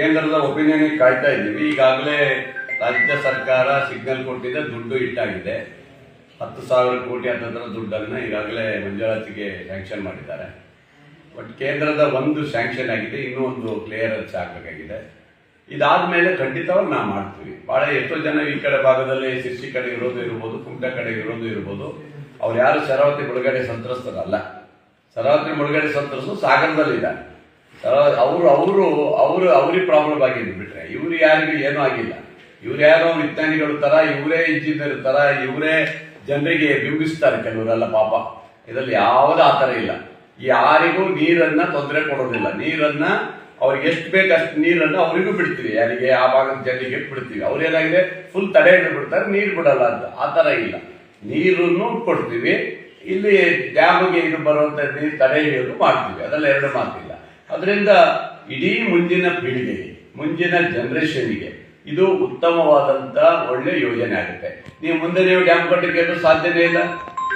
ಕೇಂದ್ರದ ಒಪಿನಿಯನ್ ಕಾಯ್ತಾ ಇದ್ದೀವಿ. ಈಗಾಗಲೇ ರಾಜ್ಯ ಸರ್ಕಾರ ಸಿಗ್ನಲ್ ಕೊಟ್ಟಿದೆ ದುಡ್ಡು ಇಟ್ಟಾಗಿದೆ ಹತ್ತು ಸಾವಿರ ಕೋಟಿ ಅಂತಂದ್ರೆ ದುಡ್ಡನ್ನು ಈಗಾಗಲೇ ಮಂಜೂರಾತಿಗೆ ಸ್ಯಾಂಕ್ಷನ್ ಮಾಡಿದ್ದಾರೆ. ಬಟ್ ಕೇಂದ್ರದ ಒಂದು ಸ್ಯಾಂಕ್ಷನ್ ಆಗಿದೆ, ಇನ್ನೂ ಒಂದು ಕ್ಲಿಯರೆನ್ಸ್ ಆಗಬೇಕಾಗಿದೆ ಇದಾದ್ಮೇಲೆ ಖಂಡಿತವಾಗಿ ನಾವು ಮಾಡ್ತೀವಿ. ಭಾಳ ಎಷ್ಟೋ ಜನ ಈ ಕಡೆ ಭಾಗದಲ್ಲಿ ಶಿರ್ಸಿ ಕಡೆ ಇರೋದು ಇರ್ಬೋದು ಕುಂಟ ಕಡೆ ಇರೋದು ಇರ್ಬೋದು. ಅವ್ರು ಯಾರು ಶರಾವತಿ ಮುಳುಗಡೆ ಸಂತ್ರಸ್ತರಲ್ಲ. ಶರಾವತಿ ಮುಳುಗಡೆ ಸಂತ್ರಸ್ತು ಸಾಗರದಲ್ಲಿದ್ದಾರೆ. ಅವರು ಅವರು ಅವರು, ಅವ್ರಿಗೆ ಪ್ರಾಬ್ಲಮ್ ಆಗಿದ್ದು ಬಿಟ್ರೆ, ಇವ್ರು ಯಾರಿಗೂ ಏನೂ ಆಗಿಲ್ಲ. ಇವ್ರು ಯಾರೋ ವಿಜ್ಞಾನಿಗಳು ತರ, ಇವರೇ ಇಂಜಿನಿಯರ್ ತರ, ಇವರೇ ಜನರಿಗೆ ಬಿಂಬಿಸ್ತಾರೆ ಕೆಲವರೆಲ್ಲ ಪಾಪ. ಇದರಲ್ಲಿ ಯಾವುದೇ ಆ ಥರ ಇಲ್ಲ. ಯಾರಿಗೂ ನೀರನ್ನ ತೊಂದರೆ ಕೊಡೋದಿಲ್ಲ. ನೀರನ್ನ ಅವ್ರಿಗೆ ಎಷ್ಟು ಬೇಕು ಅಷ್ಟು ನೀರನ್ನು ಅವರಿಗೂ ಬಿಡ್ತೀವಿ. ಯಾರಿಗೆ ಆ ಭಾಗದ ಜನರಿಗೆ ಬಿಡ್ತೀವಿ. ಅವ್ರು ಏನಾಗಿದೆ? ಫುಲ್ ತಡೆ ಹಿಡಿದು ಬಿಡ್ತಾರೆ, ನೀರು ಬಿಡಲ್ಲ ಅಂತ. ಆ ಥರ ಇಲ್ಲ. ನೀರನ್ನು ಕೊಡ್ತೀವಿ. ಇಲ್ಲಿ ಡ್ಯಾಮ್ಗೆ ಇದು ಬರುವಂತ ನೀರು ತಡೆ ಹಿಡಿಯೋದು ಮಾಡ್ತೀವಿ. ಅದೆಲ್ಲ ಎರಡು ಮಾತಿಲ್ಲ. ಅದರಿಂದ ಇಡೀ ಮುಂದಿನ ಪೀಳಿಗೆ ಮುಂದಿನ ಜನರೇಷನ್ಗೆ ಇದು ಉತ್ತಮವಾದಂತ ಒಳ್ಳೆ ಯೋಜನೆ ಆಗುತ್ತೆ. ನೀವು ಮುಂದೆ ನೀವು ಡ್ಯಾಮ್ ಕಟ್ಟಲಿಕ್ಕೆ ಸಾಧ್ಯನೇ ಇಲ್ಲ.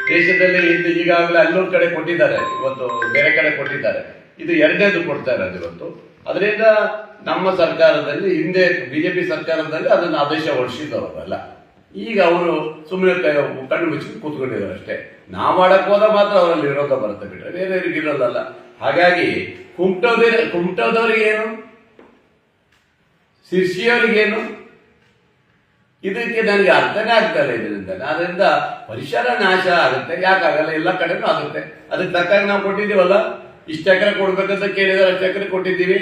ದೇಶದಲ್ಲಿ ಇದು ಈಗಾಗಲೇ ಅಲ್ಲೂರು ಕಡೆ ಕೊಟ್ಟಿದ್ದಾರೆ, ಇವತ್ತು ಬೇರೆ ಕಡೆ ಕೊಟ್ಟಿದ್ದಾರೆ. ಇದು ಎರಡನೇದು ಕೊಡ್ತಾ ಇರೋದು ಇವತ್ತು. ಅದರಿಂದ ನಮ್ಮ ಸರ್ಕಾರದಲ್ಲಿ, ಹಿಂದೆ ಬಿಜೆಪಿ ಸರ್ಕಾರದಲ್ಲಿ ಅದನ್ನು ಆದೇಶ ಹೊರಡಿಸಿದವರಲ್ಲ. ಈಗ ಅವರು ಸುಮ್ಮನೆ ಕಣ್ಣು ಮುಚ್ಚಿ ಕೂತ್ಕೊಂಡಿದ್ದಾರೆ ಅಷ್ಟೇ. ನಾವು ಮಾಡಕ್ಕೆ ಹೋದ ಮಾತ್ರ ಅವರಲ್ಲಿ ವಿರೋಧ ಬರುತ್ತೆ ಬಿಟ್ಟರೆ ಬೇರೆಯವ್ರಿಗೆ ಇರೋದಲ್ಲ. ಹಾಗಾಗಿ ಕುಮಟೋದೇ ಕುಮಟೋದವ್ರಿಗೆ ಏನು ಶಿರ್ಷಿಯವರಿಗೇನು ಇದಕ್ಕೆ ನನಗೆ ಅರ್ಥನೇ ಆಗ್ತಾ ಇಲ್ಲ ಇದರಿಂದ. ಅದರಿಂದ ಪರಿಸರ ನಾಶ ಆಗುತ್ತೆ. ಯಾಕಾಗಲ್ಲ ಎಲ್ಲ ಕಡೆನೂ ಆಗುತ್ತೆ. ಅದಕ್ಕೆ ತಕ್ಕಾಗಿ ನಾವು ಕೊಟ್ಟಿದ್ದೀವಲ್ಲ? ಇಷ್ಟು ಎಕರೆ ಕೊಡ್ಬೇಕಂತ ಕೇಳಿದ್ರೆ ಅಷ್ಟು ಎಕರೆ ಕೊಟ್ಟಿದ್ದೀವಿ.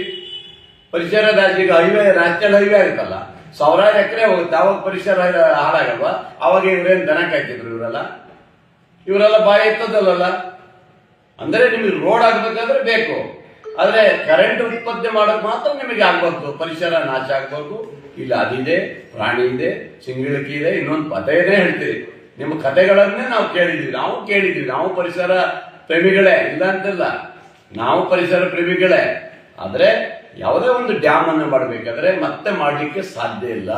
ಪರಿಸರ ನಾಶ ಈಗ ಹೈವೇ ರಾಜ್ಯದ ಹೈವೇ ಆಗುತ್ತಲ್ಲ ಸಾವಿರಾರು ಎಕರೆ ಹೋಗುತ್ತೆ. ಅವಾಗ ಪರಿಸರ ಹಾಳಾಗಲ್ವಾ? ಅವಾಗ ಇವ್ರೇನು ದನ ಕಾಯ್ತಿದ್ರು ಇವರೆಲ್ಲ? ಇವರೆಲ್ಲ ಬಾಯಿ ಎತ್ತದಲ್ಲ ಅಂದ್ರೆ ನಿಮಗೆ ರೋಡ್ ಆಗ್ಬೇಕಾದ್ರೆ ಬೇಕು. ಆದ್ರೆ ಕರೆಂಟ್ ಉತ್ಪತ್ತಿ ಮಾಡಕ್ ಮಾತ್ರ ನಿಮಗೆ ಆಗ್ಬಾರ್ದು ಪರಿಸರ ನಾಶ ಆಗ್ಬಾರ್ದು ಇಲ್ಲ ಅದಿದೆ, ಪ್ರಾಣಿ ಇದೆ, ಚಿಂಗಿಳಕಿ ಇದೆ, ಇನ್ನೊಂದು ಪದೇನೇ ಹೇಳ್ತೀರಿ ನಿಮ್ಮ ಕಥೆಗಳನ್ನೇ ನಾವು ಕೇಳಿದ್ವಿ ನಾವು ಕೇಳಿದ್ವಿ ನಾವು ಪರಿಸರ ಪ್ರೇಮಿಗಳೇ. ಇಲ್ಲ ಅಂತಲ್ಲ. ನಾವು ಪರಿಸರ ಪ್ರೇಮಿಗಳೇ. ಆದ್ರೆ ಯಾವುದೇ ಒಂದು ಡ್ಯಾಮ್ ಅನ್ನು ಮಾಡಬೇಕಾದ್ರೆ ಮತ್ತೆ ಮಾಡಲಿಕ್ಕೆ ಸಾಧ್ಯ ಇಲ್ಲ.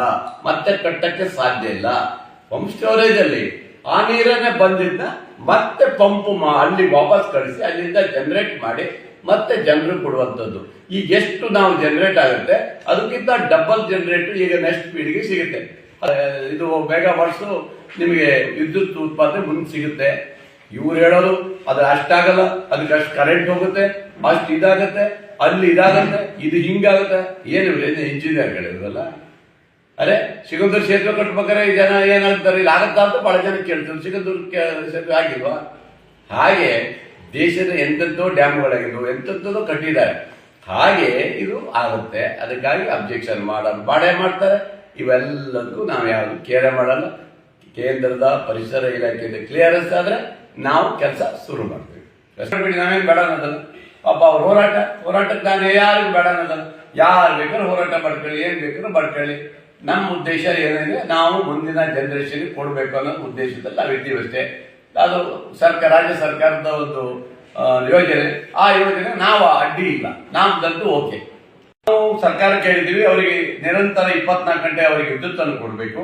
ಮತ್ತೆ ಕಟ್ಟಕ್ಕೆ ಸಾಧ್ಯ ಇಲ್ಲ. ಹೋಮ್ ಸ್ಟೋರೇಜ್ ಅಲ್ಲಿ ಆ ನೀರನ್ನೇ ಬಂದಿದ್ದ ಮತ್ತೆ ಪಂಪ್ ಅಲ್ಲಿ ವಾಪಸ್ ಕಳಿಸಿ ಅಲ್ಲಿಂದ ಜನರೇಟ್ ಮಾಡಿ ಮತ್ತೆ ಜನರು ಕೊಡುವಂಥದ್ದು. ಈಗ ಎಷ್ಟು ನಾವು ಜನರೇಟ್ ಆಗುತ್ತೆ, ಅದಕ್ಕಿಂತ ಡಬಲ್ ಜನರೇಟ್ ಈಗ ನೆಕ್ಸ್ಟ್ ಪೀಳಿಗೆ ಸಿಗುತ್ತೆ. ಇದು ಬೇಗ ವರ್ಷು ನಿಮಗೆ ವಿದ್ಯುತ್ ಉತ್ಪಾದನೆ ಮುಂದೆ ಸಿಗುತ್ತೆ. ಇವ್ರು ಹೇಳೋದು, ಅದು ಅಷ್ಟಾಗಲ್ಲ ಅದಕ್ಕೆ ಅಷ್ಟು ಕರೆಂಟ್ ಹೋಗುತ್ತೆ, ಅಷ್ಟು ಇದಾಗುತ್ತೆ, ಅಲ್ಲಿ ಇದಾಗುತ್ತೆ, ಇದು ಹಿಂಗಾಗುತ್ತೆ. ಏನು ಇಂಜಿನಿಯರ್ ಇವ್ರಲ್ಲ ಅರೆ ಸಿಗಂದೂರು ಕ್ಷೇತ್ರ ಕಟ್ಬೇಕಾದ್ರೆ ಜನ ಏನಾಗ್ತಾರೆ ಇಲ್ಲಿ ಆಗತ್ತಾ ಅಂತ ಬಹಳ ಜನ ಕೇಳ್ತಾರೆ. ಸಿಗಂದೂರು ಕ್ಷೇತ್ರ ಆಗಿಲ್ವಾ? ಹಾಗೆ ದೇಶದ ಎಂತೆಂಥೋ ಡ್ಯಾಮ್ಗಳಾಗಿದ್ವು ಎಂತೆಂಥದ್ದು ಕಟ್ಟಿದ್ದಾರೆ. ಹಾಗೆ ಇದು ಆಗುತ್ತೆ. ಅದಕ್ಕಾಗಿ ಅಬ್ಜೆಕ್ಷನ್ ಮಾಡೋದು ಬಾಡೆ ಮಾಡ್ತಾರೆ. ಇವೆಲ್ಲದಕ್ಕೂ ನಾವು ಯಾವುದು ಕೇರೆ ಮಾಡಲ್ಲ. ಕೇಂದ್ರದ ಪರಿಸರ ಇಲಾಖೆಯಿಂದ ಕ್ಲಿಯರೆನ್ಸ್ ಆದ್ರೆ ನಾವು ಕೆಲಸ ಶುರು ಮಾಡ್ತೀವಿ. ಬಿಡಿ, ನಾವೇನು ಬೇಡ ಅನ್ನೋದಲ್ಲ ಪಾಪ ಅವ್ರ ಹೋರಾಟ, ಹೋರಾಟಕ್ಕೆ ನಾನು ಯಾರಿಗೂ ಬೇಡ ಅನ್ನೋದಲ್ಲ ಯಾರು ಬೇಕಾದ್ರೂ ಹೋರಾಟ ಮಾಡ್ಕೊಳ್ಳಿ, ಏನು ಬೇಕಾದ್ರೂ ಮಾಡ್ಕೊಳ್ಳಿ. ನಮ್ಮ ಉದ್ದೇಶ ಏನಂದ್ರೆ ನಾವು ಮುಂದಿನ ಜನರೇಷನ್ಗೆ ಕೊಡಬೇಕು ಅನ್ನೋ ಉದ್ದೇಶದಲ್ಲಿ ನಾವು ಇದ್ದೀವಿ ಅಷ್ಟೇ. ಅದು ಸರ್ಕಾರ, ರಾಜ್ಯ ಸರ್ಕಾರದ ಒಂದು ಯೋಜನೆ. ಆ ಯೋಜನೆ ನಾವು ಅಡ್ಡಿ ಇಲ್ಲ. ನಮ್ದಂತೂ ಓಕೆ. ನಾವು ಸರ್ಕಾರ ಕೇಳಿದ್ದೀವಿ, ಅವರಿಗೆ ನಿರಂತರ ಇಪ್ಪತ್ನಾಲ್ಕು ಗಂಟೆ ಅವರಿಗೆ ವಿದ್ಯುತ್ತನ್ನು ಕೊಡಬೇಕು.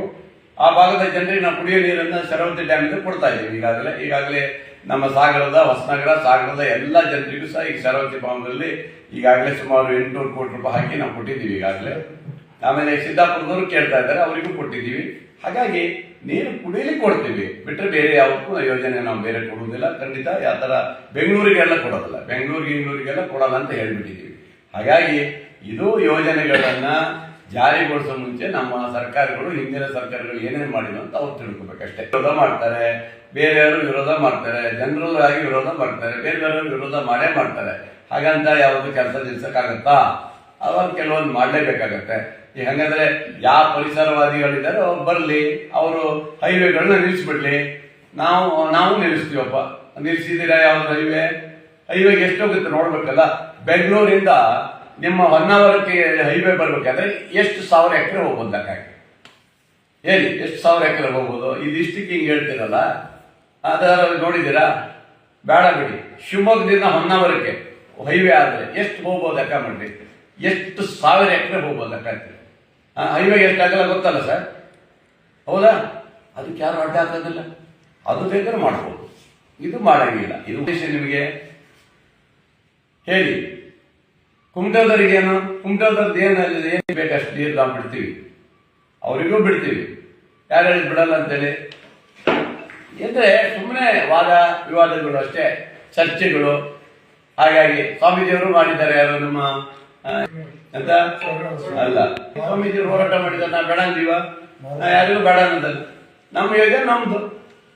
ಆ ಭಾಗದ ಜನರಿಗೆ ನಾವು ಕುಡಿಯೋ ನೀರನ್ನು ಶರಾವತಿ ಡ್ಯಾಮಿಂದ ಕೊಡ್ತಾ ಇದ್ದೀವಿ ಈಗಾಗಲೇ. ಈಗಾಗಲೇ ನಮ್ಮ ಸಾಗರದ, ಹೊಸನಗರ, ಸಾಗರದ ಎಲ್ಲ ಜನರಿಗೂ ಸಹ ಈ ಶರಾವತಿ ಭಾಗದಲ್ಲಿ ಈಗಾಗಲೇ ಸುಮಾರು ಎಂಟುನೂರು ಕೋಟಿ ರೂಪಾಯಿ ಹಾಕಿ ನಾವು ಕೊಟ್ಟಿದ್ದೀವಿ ಈಗಾಗಲೇ. ಆಮೇಲೆ ಸಿದ್ದಾಪುರದವರು ಕೇಳ್ತಾ ಇದ್ದಾರೆ, ಅವರಿಗೂ ಕೊಟ್ಟಿದ್ದೀವಿ. ಹಾಗಾಗಿ ನೀರು ಕುಡಿಯಲಿಕ್ಕೆ ಕೊಡ್ತೀವಿ. ಬಿಟ್ಟರೆ ಬೇರೆ ಯಾವಕ್ಕೂ ಯೋಜನೆ ನಾವು ಬೇರೆ ಕೊಡುವುದಿಲ್ಲ. ಖಂಡಿತ ಯಾವ ಥರ ಬೆಂಗಳೂರಿಗೆಲ್ಲ ಕೊಡೋದಿಲ್ಲ. ಬೆಂಗಳೂರಿಗೆ, ಇನ್ನೂರಿಗೆಲ್ಲ ಕೊಡಲ್ಲ ಅಂತ ಹೇಳಿಬಿಟ್ಟಿದ್ದೀವಿ. ಹಾಗಾಗಿ ಇದು ಯೋಜನೆಗಳನ್ನು ಜಾರಿಗೊಳಿಸೋ ಮುಂಚೆ ನಮ್ಮ ಸರ್ಕಾರಗಳು, ಹಿಂದಿನ ಸರ್ಕಾರಗಳು ಏನೇನು ಮಾಡಿದ್ರು ಅಂತ ಅವ್ರು ತಿಳ್ಕೊಬೇಕಷ್ಟೇ ವಿರೋಧ ಮಾಡ್ತಾರೆ. ಬೇರೆಯವರು ವಿರೋಧ ಮಾಡ್ತಾರೆ. ಜನರಲ್ ಆಗಿ ವಿರೋಧ ಮಾಡ್ತಾರೆ. ಬೇರೆಯವರು ವಿರೋಧ ಮಾಡೇ ಮಾಡ್ತಾರೆ. ಹಾಗಂತ ಯಾವುದು ಕೆಲಸ ನಿಲ್ಸಕ್ಕಾಗತ್ತಾ ಅವಾಗ ಕೆಲವೊಂದು ಮಾಡಲೇಬೇಕಾಗತ್ತೆ. ಈ ಹಂಗಂದ್ರೆ ಯಾವ ಪರಿಸರವಾದಿಗಳಿದ್ದಾರೋ ಅವ್ರು ಬರಲಿ, ಅವರು ಹೈವೇಗಳನ್ನ ನಿಲ್ಲಿಸ್ಬಿಡ್ಲಿ ನಾವು ನಾವು ನಿಲ್ಲಿಸ್ತೀವಪ್ಪ ನಿಲ್ಲಿಸಿದ್ದೀರಾ ಯಾವ್ದು ಹೈವೇ? ಹೈವೇಗೆ ಎಷ್ಟು ಹೋಗುತ್ತೆ ನೋಡ್ಬೇಕಲ್ಲ? ಬೆಂಗಳೂರಿಂದ ನಿಮ್ಮ ಹೊನ್ನಾವರಕ್ಕೆ ಹೈವೇ ಬರಬೇಕಾದ್ರೆ ಎಷ್ಟು ಸಾವಿರ ಎಕರೆ ಹೋಗ್ಬೋದು ಲೆಕ್ಕಾಗಿ? ಹೇಳಿ, ಎಷ್ಟು ಸಾವಿರ ಎಕರೆ ಹೋಗ್ಬೋದು? ಇದಿಷ್ಟಕ್ಕೆ ಹಿಂಗೆ ಹೇಳ್ತೀರಲ್ಲ? ಅದರ ನೋಡಿದ್ದೀರಾ? ಬೇಡ ಬಿಡಿ. ಶಿವಮೊಗ್ಗದಿಂದ ಹೊನ್ನಾವರಕ್ಕೆ ಹೈವೇ ಆದರೆ ಎಷ್ಟು ಹೋಗ್ಬೋದು ಲೆಕ್ಕ ಮಾಡಿ ಎಷ್ಟು ಸಾವಿರ ಎಕರೆ ಹೋಗ್ಬೋದು ಲೆಕ್ಕ ಹಾಕ್ತೀರಿ ಹೈವೇಗೆ ಎಷ್ಟಾಗಲ್ಲ ಗೊತ್ತಲ್ಲ ಸರ್? ಹೌದಾ? ಅದಕ್ಕೆ ಯಾರು ಅಡ್ಡ ಹಾಕೋದಿಲ್ಲ. ಅದು ಬೇಕಾದ್ರೆ ಮಾಡ್ಬೋದು. ಇದು ಮಾಡಂಗಿಲ್ಲ. ಇದು ಉದ್ದೇಶ ನಿಮಗೆ? ಹೇಳಿ. ಕುಮಟದವ್ರಿಗೆ ಏನು? ಕುಮಟದವ್ರದ್ದು ಏನು ಬೇಕು ಬೇಕಷ್ಟು ನೀರು ನಾವು ಬಿಡ್ತೀವಿ. ಅವರಿಗೂ ಬಿಡ್ತೀವಿ. ಯಾರು ಹೇಳಿ ಬಿಡಲ್ಲ ಅಂತೇಳಿ? ಎಂದ್ರೆ ಸುಮ್ಮನೆ ವಾದ ವಿವಾದಗಳು ಅಷ್ಟೇ, ಚರ್ಚೆಗಳು. ಹಾಗಾಗಿ ಸ್ವಾಮೀಜಿಯವರು ಮಾಡಿದ್ದಾರೆ ಯಾರು ನಮ್ಮ ಎಂತ? ಅಲ್ಲ. ಸ್ವಾಮೀಜಿ ಹೋರಾಟ ಮಾಡಿದ ನಾ ಬೇಡ ಅಂತೀವ ನಾ ಯಾರಿಗೂ ಬೇಡ ಅನ್ನೋದಲ್ಲ ನಮ್ಮ ಯೋಜನೆ ನಮ್ದು.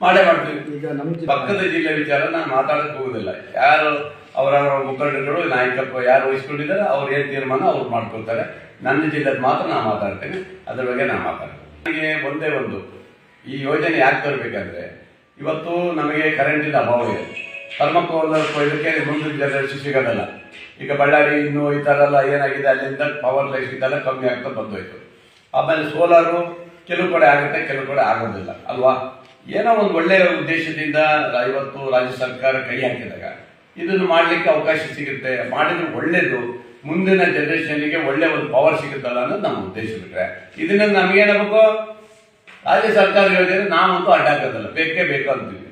ಮಾಡೇ ಮಾಡ್ತೀವಿ. ಈಗ ನಮ್ಮ ಪಕ್ಕದ ಜಿಲ್ಲೆ ವಿಚಾರ ನಾನು ಮಾತಾಡಕ್ ಹೋಗುದಿಲ್ಲ. ಯಾರು ಅವರವರ ಮುಖಂಡರುಗಳು ನಾಯಕತ್ವ ಯಾರು ವಹಿಸ್ಕೊಂಡಿದ್ದಾರೆ ಅವ್ರು ಏನ್ ತೀರ್ಮಾನ ಅವ್ರು ಮಾಡ್ಕೊಳ್ತಾರೆ. ನನ್ನ ಜಿಲ್ಲೆದ್ ಮಾತ್ರ ನಾನು ಮಾತಾಡ್ತೇನೆ. ಅದ್ರ ಬಗ್ಗೆ ನಾನು ಮಾತಾಡ್ತೇನೆ. ನನಗೆ ಒಂದೇ ಒಂದು ಈ ಯೋಜನೆ ಯಾಕೆ ತರಬೇಕಂದ್ರೆ ಇವತ್ತು ನಮಗೆ ಕರೆಂಟಿನ ಅಭಾವ ಇದೆ. ಥರ್ಮಕೋಲ್ ಕೊಯ್ಲಿಕ್ಕೆ ಮುಂದಿನ ಜನರೇಷನ್ ಸಿಗೋದಲ್ಲ ಈಗ ಬಳ್ಳಾರಿ ಇನ್ನು ಈ ಥರ ಎಲ್ಲ ಏನಾಗಿದೆ, ಅಲ್ಲಿಂದ ಪವರ್ ಲೈಫ್ ಇದೆಲ್ಲ ಕಮ್ಮಿ ಆಗ್ತಾ ಬಂದೋಯ್ತು. ಆಮೇಲೆ ಸೋಲಾರು ಕೆಲವು ಕಡೆ ಆಗುತ್ತೆ, ಕೆಲವು ಕಡೆ ಆಗೋದಿಲ್ಲ, ಅಲ್ವಾ? ಏನೋ ಒಂದು ಒಳ್ಳೆಯ ಉದ್ದೇಶದಿಂದ ಇವತ್ತು ರಾಜ್ಯ ಸರ್ಕಾರ ಕೈ ಹಾಕಿದಾಗ ಇದನ್ನು ಮಾಡಲಿಕ್ಕೆ ಅವಕಾಶ ಸಿಗುತ್ತೆ, ಮಾಡಿದ್ರೆ ಒಳ್ಳೇದು, ಮುಂದಿನ ಜನರೇಷನ್ಗೆ ಒಳ್ಳೆ ಒಂದು ಪವರ್ ಸಿಗುತ್ತಲ್ಲ ಅನ್ನೋದು ನಮ್ಮ ಉದ್ದೇಶ ಬಿಟ್ರೆ. ಇದನ್ನ ನಮಗೇನಾಗಬೇಕು ರಾಜ್ಯ ಸರ್ಕಾರ ಯೋಜನೆ ನಾವಂತೂ ಅಡ್ಡ ಹಾಕೋದಲ್ಲ ಬೇಕೇ ಬೇಕು ಅಂತೀವಿ.